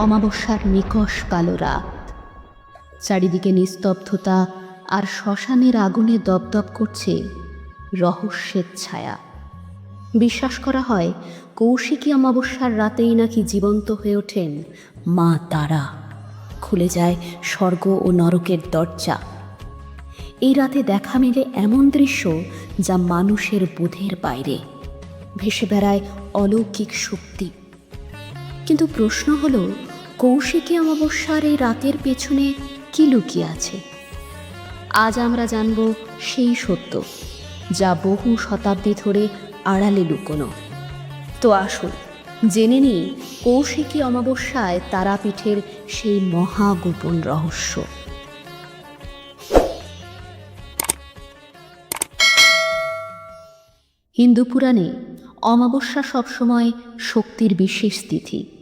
অমাবস্যার নিকষ কালো রাত। চারিদিকে নিস্তব্ধতা আর শ্মশানের আগুনে দপদপ করছে রহস্যের ছায়া। বিশ্বাস করা হয়, কৌশিকী অমাবস্যার রাতেই নাকি জীবন্ত হয়ে ওঠেন মা তারা। খুলে যায় স্বর্গ ও নরকের দরজা। এই রাতে দেখা মেলে এমন দৃশ্য যা মানুষের বোধের বাইরে। ভেসে বেড়ায় অলৌকিক শক্তি। কিন্তু প্রশ্ন হলো কৌশিকী অমাবস্যার এই রাতের পেছনে কি লুকিয়ে আছে? আজ আমরা জানব সেই সত্য, যা বহু শতাব্দী ধরে আড়ালে লুকোনো। তো আসুন, জেনে নিই কৌশিকী অমাবস্যায় তারাপীঠের সেই মহাগোপন রহস্য। হিন্দু পুরাণে অমাবস্যা সবসময় শক্তির বিশেষ তিথি।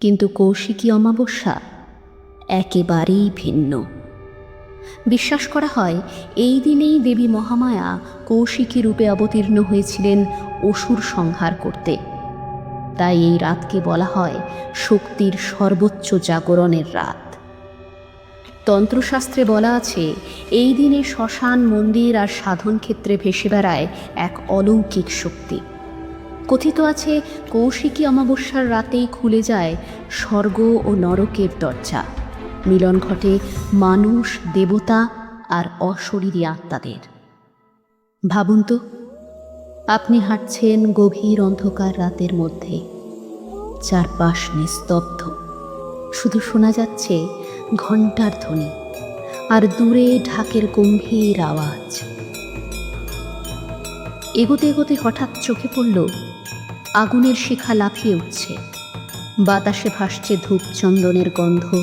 কিন্তু কৌশিকী অমাবস্যা একেবারেই ভিন্ন। বিশ্বাস করা হয়, এই দিনেই দেবী মহামায়া কৌশিকী রূপে অবতীর্ণ হয়েছিলেন অসুর সংহার করতে। তাই এই রাতকে বলা হয় শক্তির সর্বোচ্চ জাগরণের রাত। তন্ত্রশাস্ত্রে বলা আছে, এই দিনে শ্মশান, মন্দির আর সাধন ক্ষেত্রে ভেসে বেড়ায় এক অলৌকিক শক্তি। কথিত আছে, কৌশিকী অমাবস্যার রাতেই খুলে যায় স্বর্গ ও নরকের দরজা। মিলন ঘটে মানুষ, দেবতা আর অশরীরী আত্মাদের। ভাবুন তো, আপনি হাঁটছেন গভীর অন্ধকার রাতের মধ্যে। চারপাশ নিস্তব্ধ। শুধু শোনা যাচ্ছে ঘণ্টার ধ্বনি আর দূরে ঢাকের গম্ভীর আওয়াজ। এগোতে এগোতে হঠাৎ চোখে পড়ল, আগুনের শিখা লাফিয়ে উঠছে। বাতাসে ভাসছে ধূপ চন্দনের গন্ধ।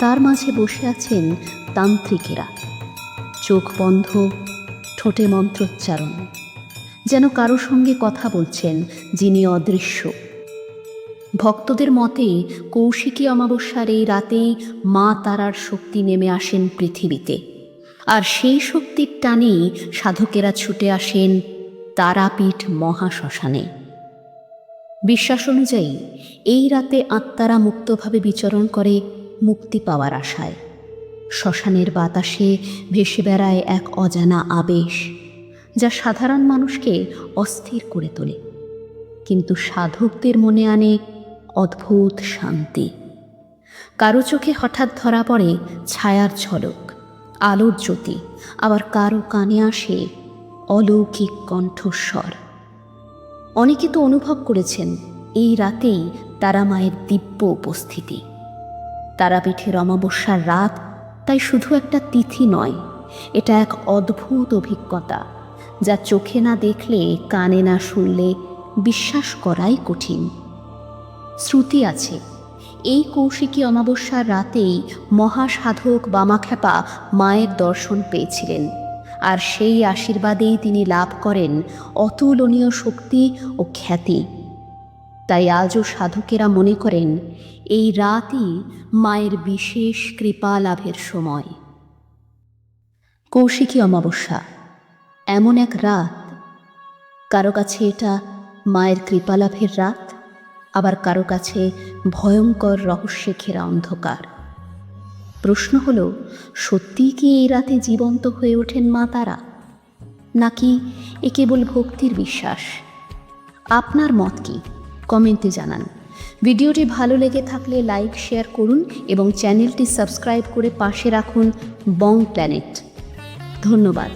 তার মাঝে বসে আছেন তান্ত্রিকেরা। চোখ বন্ধ, ঠোঁটে মন্ত্রোচ্চারণ। যেন কারও সঙ্গে কথা বলছেন যিনি অদৃশ্য। ভক্তদের মতে, কৌশিকী অমাবস্যার এই রাতেই মা তারার শক্তি নেমে আসেন পৃথিবীতে। আর সেই শক্তির টানেই সাধকেরা ছুটে আসেন তারাপীঠ মহাশ্মশানে। বিশ্বাস অনুযায়ী, এই রাতে আত্মারা মুক্তভাবে বিচরণ করে মুক্তি পাওয়ার আশায়। শ্মশানের বাতাসে ভেসে বেড়ায় এক অজানা আবেশ, যা সাধারণ মানুষকে অস্থির করে তোলে। কিন্তু সাধকদের মনে আনে অদ্ভুত শান্তি। কারও চোখে হঠাৎ ধরা পড়ে ছায়ার ঝলক। আলোর জ্যোতি, আবার কারও কানে আসে অলৌকিক কণ্ঠস্বর। অনেকে তো অনুভব করেছেন, এই রাতেই তারা মায়ের দিব্য উপস্থিতি। তারাপীঠের অমাবস্যার রাত, তাই শুধু একটা তিথি নয়, এটা এক অদ্ভুত অভিজ্ঞতা, যা চোখে না দেখলে, কানে না শুনলে বিশ্বাস করাই কঠিন। শ্রুতি আছে এই কৌশিকী অমাবস্যার রাতেই মহাসাধক বামাখ্যাপা মায়ের দর্শন পেয়েছিলেন। আর সেই আশীর্বাদেই তিনি লাভ করেন অতুলনীয় শক্তি ও খ্যাতি। তাই আজও সাধকেরা মনে করেন, এই রাতই মায়ের বিশেষ কৃপা লাভের সময়। কৌশিকী অমাবস্যা, এমন এক রাত। কারও কাছে এটা মায়ের কৃপালাভের রাত? আবার কারও কাছে ভয়ঙ্কর রহস্যে ঘেরা অন্ধকার। প্রশ্ন হল, সত্যিই কি এই রাতে জীবন্ত হয়ে ওঠেন মা তারা? নাকি এ কেবল ভক্তির বিশ্বাস? আপনার মত কি? কমেন্টে জানান। ভিডিওটি ভালো লেগে থাকলে লাইক, শেয়ার করুন এবং চ্যানেলটি সাবস্ক্রাইব করে পাশে রাখুন বং প্ল্যানেট। ধন্যবাদ।